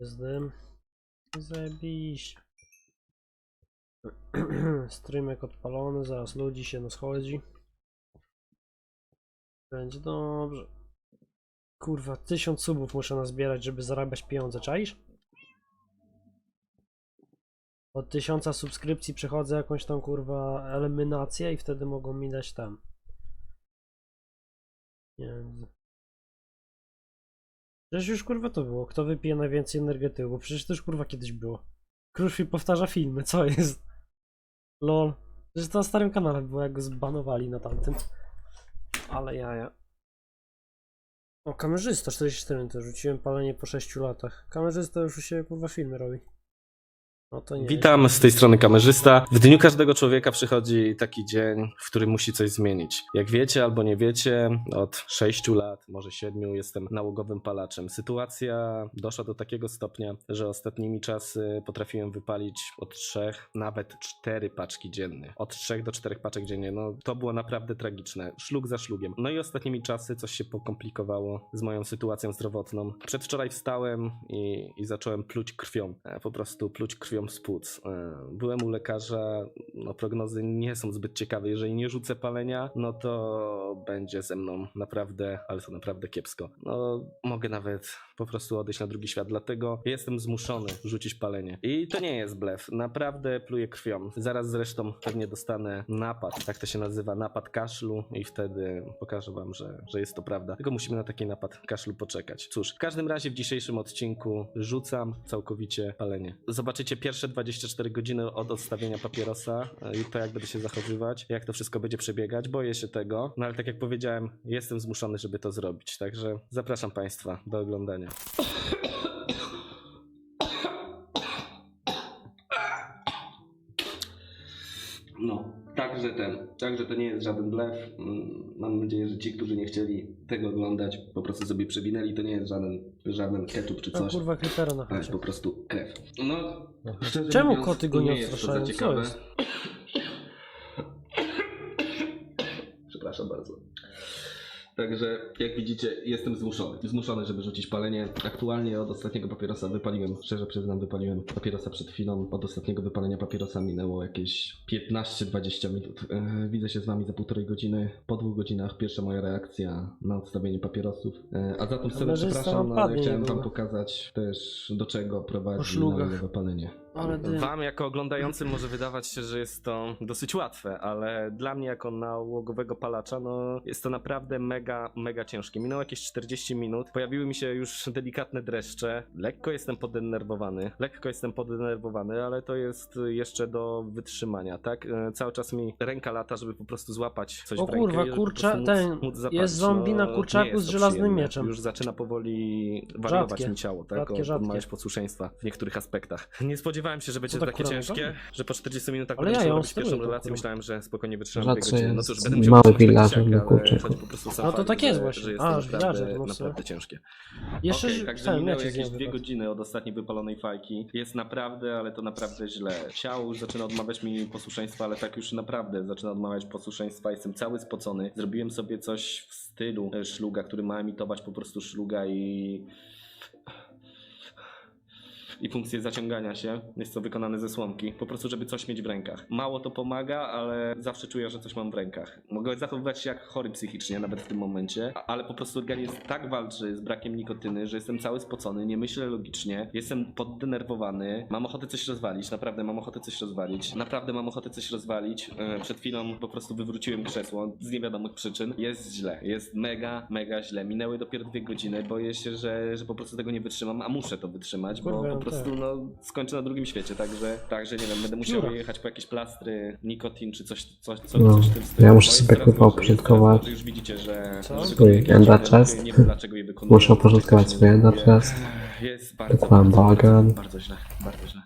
Zdym. Zajebiście. Streamek odpalony, zaraz ludzi się nas chodzi. Będzie dobrze. Kurwa, tysiąc subów muszę nazbierać, żeby zarabiać pieniądze, czaisz? Od tysiąca subskrypcji przechodzę jakąś tam kurwa eliminację i wtedy mogą mi dać tam. Nie wiem. Przecież już kurwa to było. Kto wypije najwięcej energetyku? Przecież to już kurwa kiedyś było. Kruszwi powtarza filmy, co jest? Lol. Przecież to na starym kanale było, jak go zbanowali na tamtym. Ale jaja. O, kamerzysta 44 to rzuciłem palenie po 6 latach. Kamerzysta już u siebie kurwa filmy robi. No. Witam, z tej strony kamerzysta. W dniu każdego człowieka przychodzi taki dzień, w którym musi coś zmienić. Jak wiecie albo nie wiecie, od 6 lat, może 7 jestem nałogowym palaczem. Sytuacja doszła do takiego stopnia, że ostatnimi czasy potrafiłem wypalić od 3, nawet 4 paczki dziennie. Od 3 do 4 paczek dziennie. No to było naprawdę tragiczne. Szlug za szlugiem. No i ostatnimi czasy coś się pokomplikowało z moją sytuacją zdrowotną. Przedwczoraj wstałem i, i zacząłem pluć krwią. E, Po prostu pluć krwią z płuc. E, Byłem u lekarza, no prognozy nie są zbyt ciekawe. Jeżeli nie rzucę palenia, no to będzie ze mną naprawdę, ale to naprawdę kiepsko. No mogę nawet po prostu odejść na drugi świat, dlatego jestem zmuszony rzucić palenie. I to nie jest blef, naprawdę pluję krwią. Zaraz zresztą pewnie dostanę napad, tak to się nazywa, napad kaszlu i wtedy pokażę wam, że, że jest to prawda. Tylko musimy na taki napad kaszlu poczekać. Cóż, w każdym razie w dzisiejszym odcinku rzucam całkowicie palenie. Zobaczycie pierwsze 24 godziny od odstawienia papierosa e, i to jak będę się zachowywać, jak to wszystko będzie przebiegać. Boję się tego, no ale tak jak powiedziałem, jestem zmuszony, żeby to zrobić. Także zapraszam Państwa do oglądania. No, także ten, także to nie jest żaden blef. Mm, Mam nadzieję, że ci, którzy nie chcieli tego oglądać, po prostu sobie przewinęli. To nie jest żaden, żaden ketchup czy coś. kurwa creepera na To jest po prostu krew. No, szczerze Czemu mówiąc, koty go nie jest to odstraszają? za Co ciekawe. jest? Przepraszam bardzo. Także, jak widzicie, jestem zmuszony. Zmuszony, żeby rzucić palenie. Aktualnie od ostatniego papierosa wypaliłem, szczerze przyznam, wypaliłem papierosa przed chwilą. Od ostatniego wypalenia papierosa minęło jakieś 15-20 minut. E, widzę się z wami za półtorej godziny. Po dwóch godzinach pierwsza moja reakcja na odstawienie papierosów. E, a za tą scenę Kamerzysta przepraszam, no, ale chciałem wam niedługo. pokazać też do czego prowadzi szlugach. nałogowe palenie. Wam jako oglądającym może wydawać się, że jest to dosyć łatwe, ale dla mnie jako nałogowego palacza, no jest to naprawdę mega, mega ciężkie. Minęło jakieś 40 minut, pojawiły mi się już delikatne dreszcze, lekko jestem podenerwowany, lekko jestem podenerwowany, ale to jest jeszcze do wytrzymania, tak? E, Cały czas mi ręka lata, żeby po prostu złapać coś O w rękę kurwa, i żeby kurcza- prostu ten, zapalić. jest zombie na nie kurczaku z żelaznym mieczem. Już zaczyna powoli wariować Rzadkie. mi ciało, tak? Rzadkie, rzadkie. Odmawiać posłuszeństwa w niektórych aspektach. Nie spodziewałem się, że będzie to tak takie kurwa, ciężkie, że po 40 minutach Ale będę ja ją robić pierwszą relację. Myślałem, że spokojnie wytrzymam co godziny. No cóż, będę mały musiał ale na kurczaku. chodzi po prostu sam No to tak jest właśnie. Że jest A, naprawdę, no naprawdę ciężkie. Jeszcze okay, także minęły jakieś dwie godziny od ostatniej wypalonej fajki. Jest naprawdę, ale to naprawdę źle. Ciało już zaczyna odmawiać mi posłuszeństwa, ale tak już naprawdę zaczyna odmawiać posłuszeństwa. Jestem cały spocony. Zrobiłem sobie coś w stylu e, szluga, który ma emitować po prostu szluga i i funkcję zaciągania się. Jest to wykonane ze słomki. Po prostu, żeby coś mieć w rękach. Mało to pomaga, ale zawsze czuję, że coś mam w rękach. Mogę zachowywać się jak chory psychicznie, nawet w tym momencie, ale po prostu organizm tak walczy z brakiem nikotyny, że jestem cały spocony, nie myślę logicznie, jestem poddenerwowany, mam ochotę coś rozwalić, naprawdę mam ochotę coś rozwalić. Naprawdę mam ochotę coś rozwalić. E, Przed chwilą po prostu wywróciłem krzesło z niewiadomych przyczyn. Jest źle, jest mega, mega źle. Minęły dopiero dwie godziny, boję się, że, że po prostu tego nie wytrzymam, a muszę to wytrzymać, bo Kurwa, po prostu tak. no, skończę na drugim świecie, także, także nie wiem, będę musiał Pióra. jechać po jakieś plastry, nikotin czy coś, coś, coś, No, coś w tym stylu. ja muszę Bo jest sobie, kurwa, jest coraz uporządkować. Już widzicie, że Co? że Swój rzeczy, chest. Nie wiem dlaczego je wykonuję. Muszę uporządkować swój ender chest. Jest bardzo, Mam bardzo, bardzo źle, bardzo źle.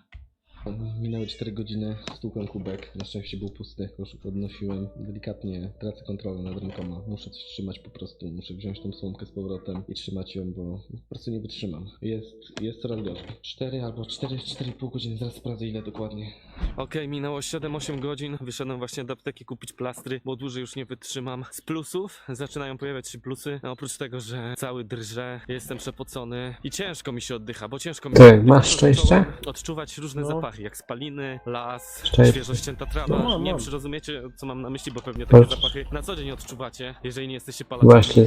Minęły 4 godziny, stukłem kubek, na szczęście był pusty, koszyk podnosiłem, delikatnie tracę kontrolę nad rękoma, muszę coś trzymać po prostu, muszę wziąć tą słomkę z powrotem i trzymać ją, bo po prostu nie wytrzymam. Jest, jest coraz gorzej. 4 albo 4, 4,5 godziny, zaraz sprawdzę ile dokładnie. Okej, minęło 7-8 godzin, wyszedłem właśnie do apteki kupić plastry, bo dłużej już nie wytrzymam. Z plusów zaczynają pojawiać się plusy, no, oprócz tego, że cały drże, jestem przepocony i ciężko mi się oddycha, bo ciężko mi Ty, się oddycha. masz szczęście? Zacząłem Odczuwać różne No. Jak spaliny, las, Szczęście. świeżo ścięta trawa. No, mam, nie mam. przyrozumiecie, co mam na myśli, bo pewnie takie Proszę. zapachy na co dzień odczuwacie, jeżeli nie jesteście palaczami. Właśnie,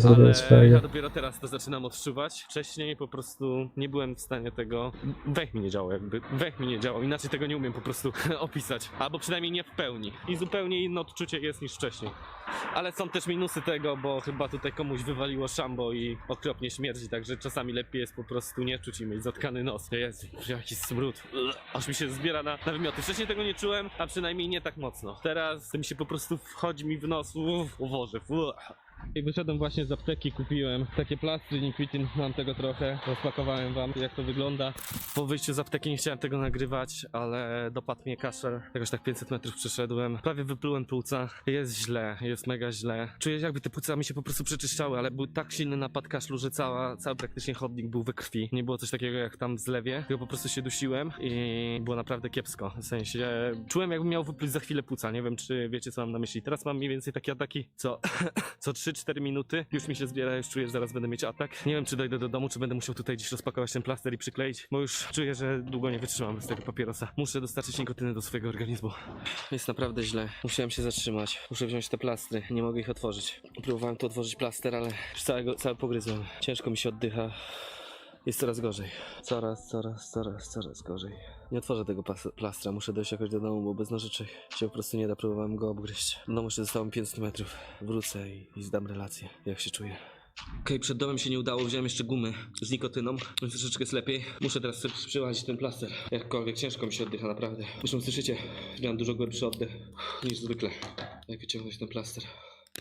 ale ja dopiero teraz to zaczynam odczuwać. Wcześniej po prostu nie byłem w stanie tego... Węch mi nie działał jakby, węch mi nie działał, inaczej tego nie umiem po prostu opisać. Albo przynajmniej nie w pełni. I zupełnie inne odczucie jest niż wcześniej. Ale są też minusy tego, bo chyba tutaj komuś wywaliło szambo i okropnie śmierdzi, także czasami lepiej jest po prostu nie czuć i mieć zatkany nos. Jezu, jaki smród. Aż mi się zbiera na, na wymioty. Wcześniej tego nie czułem, a przynajmniej nie tak mocno. Teraz mi się po prostu wchodzi mi w nos. Uff, uwożę. I wyszedłem właśnie z apteki, kupiłem takie plastry Niquitin, mam tego trochę, rozpakowałem wam jak to wygląda. Po wyjściu z apteki nie chciałem tego nagrywać, ale dopadł mnie kaszel, jakoś tak 500 metrów przeszedłem, prawie wyplułem płuca, jest źle, jest mega źle. Czuję jakby te płuca mi się po prostu przeczyszczały, ale był tak silny napad kaszlu, że cała, cały praktycznie chodnik był we krwi. Nie było coś takiego jak tam w zlewie, tylko po prostu się dusiłem i było naprawdę kiepsko. W sensie czułem jakbym miał wypluć za chwilę płuca, nie wiem czy wiecie co mam na myśli. Teraz mam mniej więcej takie ataki, co co 3-4 minuty. Już mi się zbiera, już czuję, że zaraz będę mieć atak. Nie wiem, czy dojdę do domu, czy będę musiał tutaj gdzieś rozpakować ten plaster i przykleić, bo już czuję, że długo nie wytrzymam bez tego papierosa. Muszę dostarczyć nikotyny do swojego organizmu. Jest naprawdę źle. Musiałem się zatrzymać. Muszę wziąć te plastry. Nie mogę ich otworzyć. Próbowałem tu otworzyć plaster, ale już całego, cały pogryzłem. Ciężko mi się oddycha. Jest coraz gorzej. Coraz, coraz, coraz, coraz gorzej. Nie otworzę tego plastra, muszę dojść jakoś do domu, bo bez nożyczek się po prostu nie da, próbowałem go obgryźć. No muszę zostało mi 500 metrów. Wrócę i, i zdam relację, jak się czuję. Okej, przed domem się nie udało, wziąłem jeszcze gumy z nikotyną, więc troszeczkę jest lepiej. Muszę teraz sobie przyłazić ten plaster. Jakkolwiek ciężko mi się oddycha, naprawdę. Zresztą słyszycie, miałem dużo głębszy oddech niż zwykle, jak wyciągnąć ten plaster.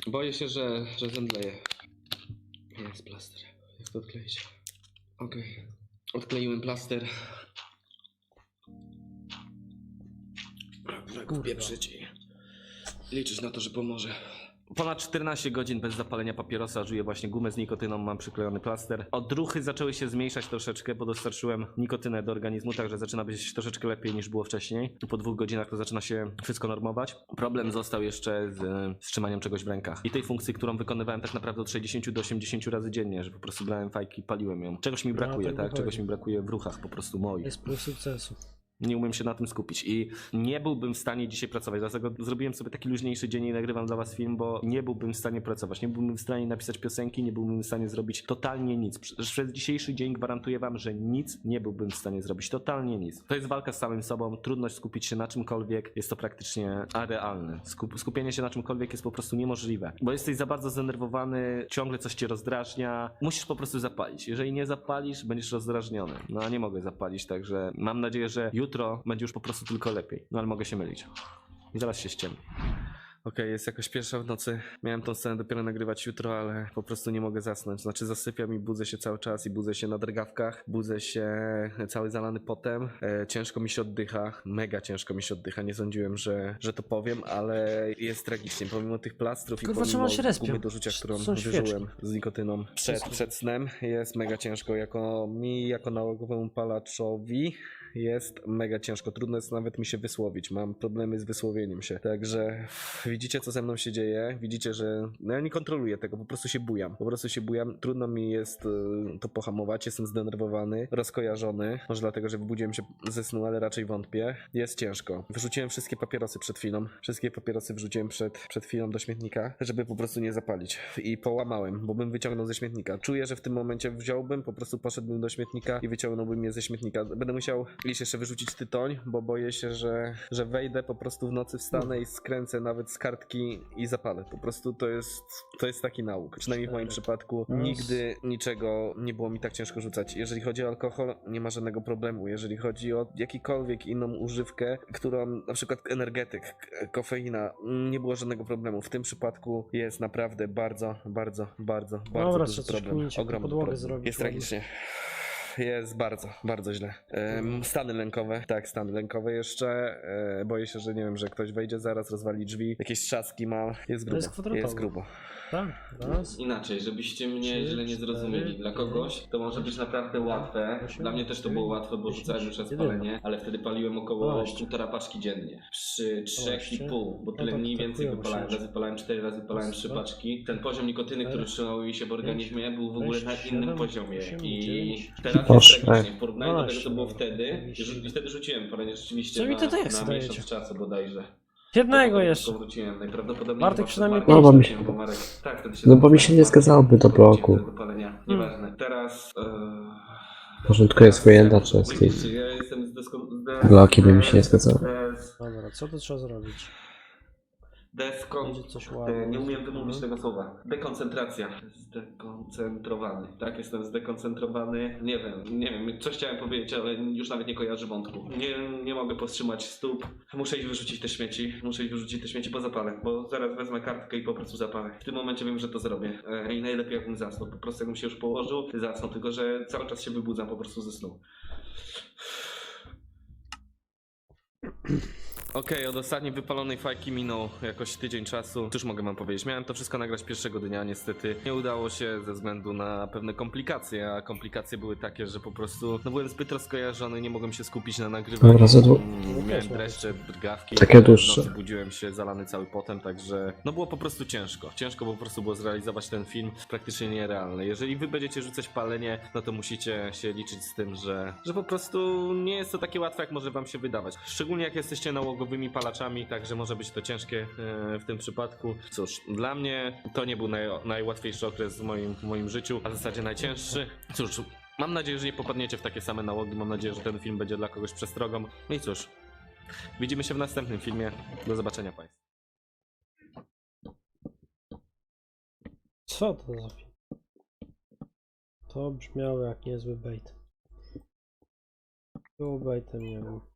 Boję się, że, że zemdleję. Jest plaster. Jak to odkleić? Okej. Odkleiłem plaster. Tak Kurwa. pieprzyć i liczyć na to, że pomoże. Ponad 14 godzin bez zapalenia papierosa żuję właśnie gumę z nikotyną, mam przyklejony plaster. Odruchy zaczęły się zmniejszać troszeczkę, bo dostarczyłem nikotynę do organizmu, także zaczyna być troszeczkę lepiej niż było wcześniej. Po dwóch godzinach to zaczyna się wszystko normować. Problem został jeszcze z e, trzymaniem czegoś w rękach. I tej funkcji, którą wykonywałem tak naprawdę od 60 do 80 razy dziennie, że po prostu brałem fajki i paliłem ją. Czegoś mi No, brakuje, tak tak? wychodzi. Czegoś mi brakuje w ruchach po prostu moich. Jest plus sukcesu. Nie umiem się na tym skupić i nie byłbym w stanie dzisiaj pracować. Dlatego zrobiłem sobie taki luźniejszy dzień i nagrywam dla was film, bo nie byłbym w stanie pracować. Nie byłbym w stanie napisać piosenki, nie byłbym w stanie zrobić totalnie nic. Prze- Przez dzisiejszy dzień gwarantuję wam, że nic nie byłbym w stanie zrobić. Totalnie nic. To jest walka z samym sobą, trudność skupić się na czymkolwiek. Jest to praktycznie arealne. Skup skupienie się na czymkolwiek jest po prostu niemożliwe, bo jesteś za bardzo zdenerwowany, ciągle coś cię rozdrażnia. Musisz po prostu zapalić. Jeżeli nie zapalisz, będziesz rozdrażniony. No a nie mogę zapalić, także mam nadzieję, że jutro będzie już po prostu tylko lepiej. No ale mogę się mylić. I zaraz się ściemni. Okej, jest jakoś pierwsza w nocy. Miałem tą scenę dopiero nagrywać jutro, ale po prostu nie mogę zasnąć. Znaczy zasypiam i budzę się cały czas i budzę się na drgawkach. Budzę się cały zalany potem. E, ciężko mi się oddycha. Mega ciężko mi się oddycha. Nie sądziłem, że, że to powiem, ale jest tragicznie. Pomimo tych plastrów i Kurwa, czemu pomimo on się respią? gumy do rzucia, którą Są świeczki. wyżyłem z nikotyną przed, przed snem, jest mega ciężko. Jako mi, jako nałogowemu palaczowi jest mega ciężko. Trudno jest nawet mi się wysłowić. Mam problemy z wysłowieniem się. Także widzicie, co ze mną się dzieje. Widzicie, że no ja nie kontroluję tego, po prostu się bujam. Po prostu się bujam. Trudno mi jest y, to pohamować. Jestem zdenerwowany, rozkojarzony. Może dlatego, że wybudziłem się ze snu, ale raczej wątpię. Jest ciężko. Wyrzuciłem wszystkie papierosy przed chwilą. Wszystkie papierosy wrzuciłem przed, przed chwilą do śmietnika, żeby po prostu nie zapalić. I połamałem, bo bym wyciągnął ze śmietnika. Czuję, że w tym momencie wziąłbym, po prostu poszedłbym do śmietnika i wyciągnąłbym je ze śmietnika. Będę musiał iść jeszcze wyrzucić tytoń, bo boję się, że, że wejdę po prostu w nocy, wstanę i skręcę nawet z kartki i zapalę. Po prostu to jest, to jest taki nauk. Przynajmniej w moim przypadku Raz. nigdy niczego nie było mi tak ciężko rzucać. Jeżeli chodzi o alkohol, nie ma żadnego problemu. Jeżeli chodzi o jakikolwiek inną używkę, którą na przykład energetyk, kofeina, nie było żadnego problemu. W tym przypadku jest naprawdę bardzo, bardzo, bardzo, bardzo Dobra, duży trzeba coś problem. kminić, jak Ogromny podłogę problem. zrobić Jest ładnie. tragicznie. Jest bardzo, bardzo źle. Em, stany lękowe, tak, stany lękowe jeszcze. E, boję się, że nie wiem, że ktoś wejdzie zaraz, rozwali drzwi, jakieś trzaski ma. Jest grubo. jest kwadratowe. jest grubo. Tak, raz. Inaczej, żebyście mnie Trzy, źle nie zrozumieli. cztery, Dla kogoś to może być naprawdę łatwe. osiem, Dla mnie też to było łatwe, bo dziesięć, rzucałem już raz jedenaście. palenie, ale wtedy paliłem około Dwanaście. półtora paczki dziennie. Przy Dwanaście. 3,5, bo No tyle to mniej tak więcej wypalałem. się Raz wypalałem 4, razy wypalałem 3 Dwa, paczki. Ten poziom nikotyny, cztery, który trzymał mi się w organizmie, był w ogóle na innym poziomie. osiem, I dziewięć. teraz Boże. jest tragicznie. W porównaniu do tego, Dwanaście, co było dobra. wtedy, Dwadzieścia. i wtedy rzuciłem palenie rzeczywiście Co mi na, to tekst na dajecie? miesiąc czasu bodajże. Jednego jeszcze. wróciłem, najprawdopodobniej Bartek chyba przynajmniej No, bo mi się- bo Marek, tak, wtedy No bo mi się nie zgadzałoby to po roku. Do palenia. Nieważne. Teraz... E... Porządkuję swoje Ja jestem bloki, by mi się nie zgadzało. Des... Dobra, co tu trzeba zrobić? Deskon... Będzie coś E. Nie umiem wymówić tego słowa. Dekoncentracja. Zdekoncentrowany. Tak, jestem zdekoncentrowany. Nie wiem, nie wiem, coś chciałem powiedzieć, ale już nawet nie kojarzę wątku. Nie, nie mogę powstrzymać stóp. Muszę iść wyrzucić te śmieci. Muszę iść wyrzucić te śmieci po zapale, bo zaraz wezmę kartkę i po prostu zapalę. W tym momencie wiem, że to zrobię. E, I najlepiej jakbym zasnął. Po prostu jakbym się już położył, zasnął. Tylko, że cały czas się wybudzam po prostu ze snu. Okej, od ostatniej wypalonej fajki minął jakoś tydzień czasu. Cóż mogę wam powiedzieć? Miałem to wszystko nagrać pierwszego dnia, niestety nie udało się ze względu na pewne komplikacje, a komplikacje były takie, że po prostu no byłem zbyt rozkojarzony, nie mogłem się skupić na nagrywaniu. Dobra, za dłu- Mm, Miałem dreszcze, drgawki. Takie dłuższe. nocy budziłem się zalany cały potem, także no było po prostu ciężko. Ciężko po prostu było zrealizować ten film, praktycznie nierealny. Jeżeli wy będziecie rzucać palenie, no to musicie się liczyć z tym, że, że po prostu nie jest to takie łatwe, jak może wam się wydawać. Szczególnie jak jesteście nałogowymi palaczami, także może być to ciężkie e, w tym przypadku. Cóż, dla mnie to nie był naj, najłatwiejszy okres w moim, w moim życiu, a w zasadzie najcięższy. Cóż, mam nadzieję, że nie popadniecie w takie same nałogi, mam nadzieję, że ten film będzie dla kogoś przestrogą. No i cóż, widzimy się w następnym filmie. Do zobaczenia Państwu. Co to za film? To brzmiało jak niezły bait. Było baitem, nie wiem.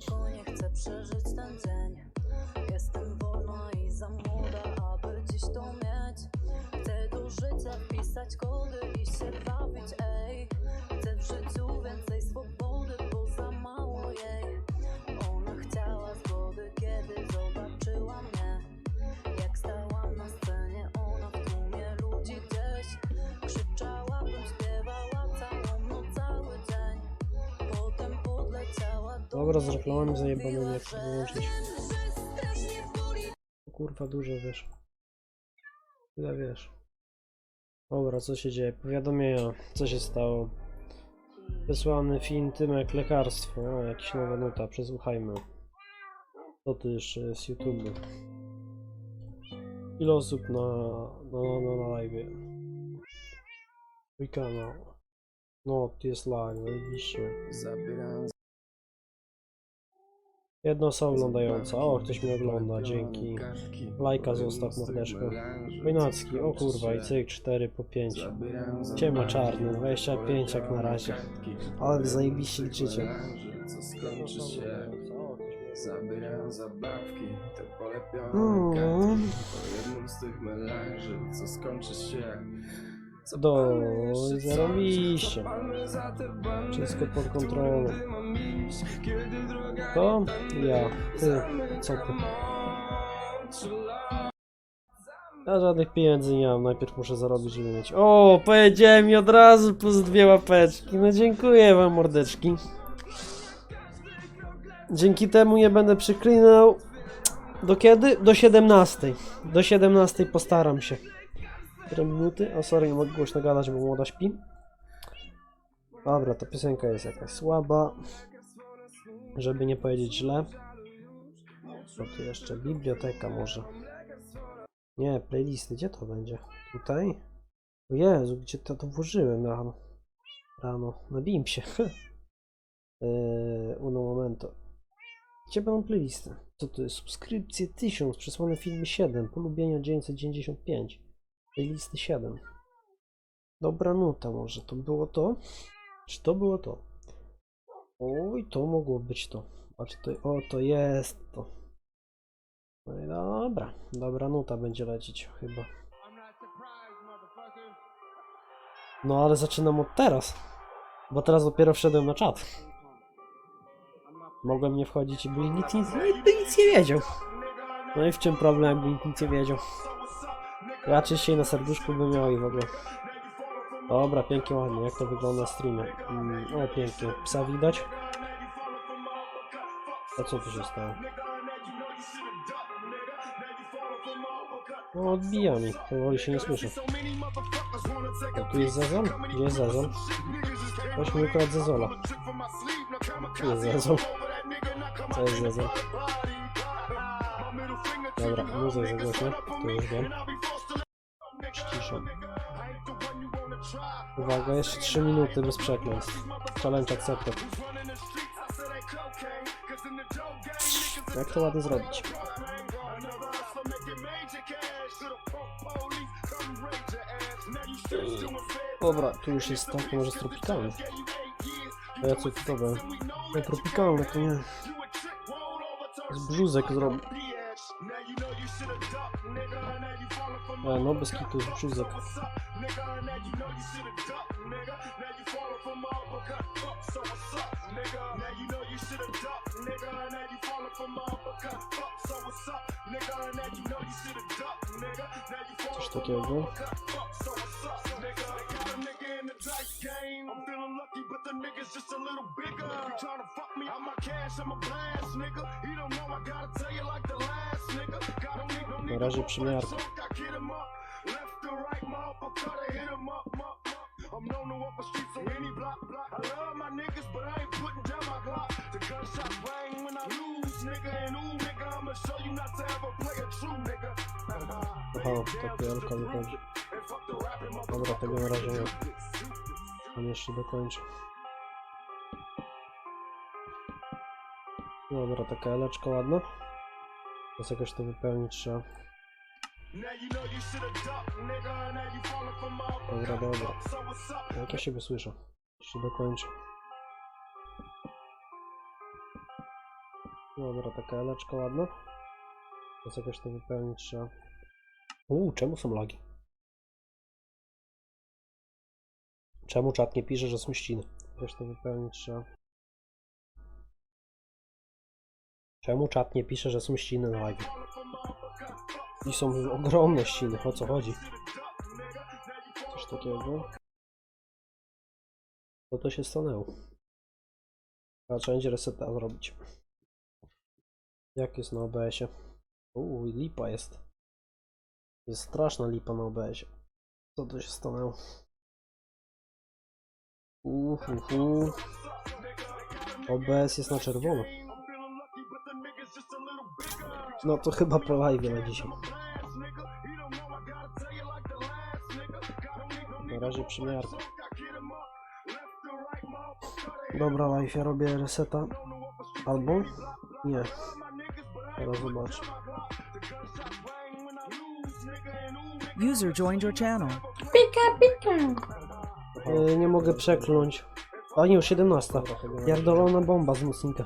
Na spokojnie, chcę przeżyć ten dzień. Jestem wolna i za młoda, aby dziś to mieć. Chcę do życia wpisać kody i się Dobra, z reklamami mówiła, jak to że wyłączyć. Kurwa, dużo wiesz. Tyle wiesz. Dobra, co się dzieje? Powiadomienia. Co się stało? Wysłany film Tymek Lekarstwo. O, jakiś nowa nuta, przesłuchajmy. Co tu jeszcze z YouTube? Ile osób na, na, na, na live? Mój kanał. No, tu jest live, zajebiście. Jedna osoba oglądająca. O, ktoś mnie ogląda, dzięki. Lajka zostaw, mordeczko. Wojnacki, o kurwa, i cyk 4 po 5. Ciema czarny, 25 jak na razie. Ale wy zajebiście liczycie. Zabierają zabawki, te polepione kartki Po jednym z tych melanży, co skończy się Do, jeszcze coś, zarobiście. Wszystko pod kontrolą. To? Ja. Ty. Co ty? Ja żadnych pieniędzy nie mam, najpierw muszę zarobić, żeby mieć. O, powiedziałem mi od razu plus dwie łapeczki. No dziękuję wam, mordeczki. Dzięki temu nie będę przyklinał. Do kiedy? Do 17. Do 17 postaram się. 4 minuty? O, sorry, nie mogę głośno gadać, bo młoda śpi. Dobra, ta piosenka jest jakaś słaba. Żeby nie powiedzieć źle. Co tu jeszcze? Biblioteka może. Nie, playlisty, gdzie to będzie? Tutaj? O Jezu, gdzie to, to włożyłem rano? Rano, na Bimsie. Eee, uno momento. Gdzie będą playlisty? Co to jest? Subskrypcje 1000, przesłane filmy 7, polubienia 995. listy 7. Dobra nuta może, to było to? Czy to było to? Oj, to mogło być to. Czy to, o, to jest to. No i dobra, dobra nuta będzie lecieć chyba. No ale zaczynam od teraz. Bo teraz dopiero wszedłem na czat. Mogłem nie wchodzić i by nikt nikt nic nie wiedział. No i w czym problem, jakby nikt nic nie wiedział. Ja dzisiaj na serduszku bym miał i w ogóle. Dobra, pięknie, ładnie. Jak to wygląda na streamie? Mm, o, pięknie. Psa widać? A co tu się stało? No, odbija mi. Powoli się nie słyszę. O, tu jest Zezol? Gdzie jest Zezol? Ktoś mi ukradł Zezola. Tu jest Zezol. Co jest Zezol? Dobra, muzę zagłośnię. To już wiem. Ściszam. Uwaga, jeszcze 3 minuty bez przekleństw. Challenge accepted. Jak to ładnie zrobić? Dobra, tu już jest tak, może z tropikalny. A ja co to było? No tropikalne to nie. Z brzuzek но баскет звучит за что-то я убил. the game. I'm feeling lucky, but the nigga's just a little bigger. If you tryna fuck me, I'm my cash, I'm a blast, nigga. You don't know I gotta tell you like the last nigga. Got a nigga, nigga. Na razie przymiarka. I get him up. Left to right, motherfucker, I hit him up, up, up. I'm known to walk the streets on any block, block. I love my niggas, but I ain't putting down my block. The gunshots rang when I lose, nigga. And ooh, nigga, I'ma show you not to ever play a true nigga. Aha, taka wielka wychodzi. Dobra, tego na razie nie. Jeszcze dokończę. Dobra, taka eleczka ładna. Teraz jakoś to wypełnić trzeba. Dobra, dobra. Jak ja siebie słyszę. Jeszcze dokończę. Dobra, taka eleczka ładna. Teraz jakoś to wypełnić trzeba. Uuu, czemu są lagi? Czemu czat nie pisze, że są ściny? Jakoś to wypełnić trzeba. Czemu czat nie pisze, że są ściny na live? I są ogromne ściny, o co chodzi? Coś takiego. Co to się stanęło? Trzeba będzie reseta zrobić. Jak jest na OBS-ie? Uuu, lipa jest. Jest straszna lipa na OBS-ie. Co to się stanęło? Uhuhu. OBS jest na czerwono. No to chyba po live na dzisiaj. Na razie przymiarka. Dobra, live, ja robię reseta. Albo? Nie. Teraz zobaczę. User joined your channel. Yy, nie mogę przekląć. A nie, już 17. Pierdolona bomba z mocnika.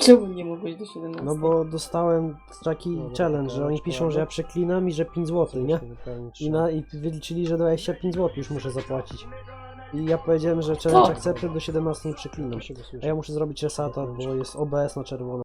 Czemu nie mogłeś do 17? No bo dostałem taki challenge, że oni piszą, że ja przeklinam i że 5 zł, nie? I, na, I wyliczyli, że 25 zł już muszę zapłacić. I ja powiedziałem, że challenge Co? accepted do 17 nie przeklinam. A ja muszę zrobić resata, bo jest OBS na czerwono.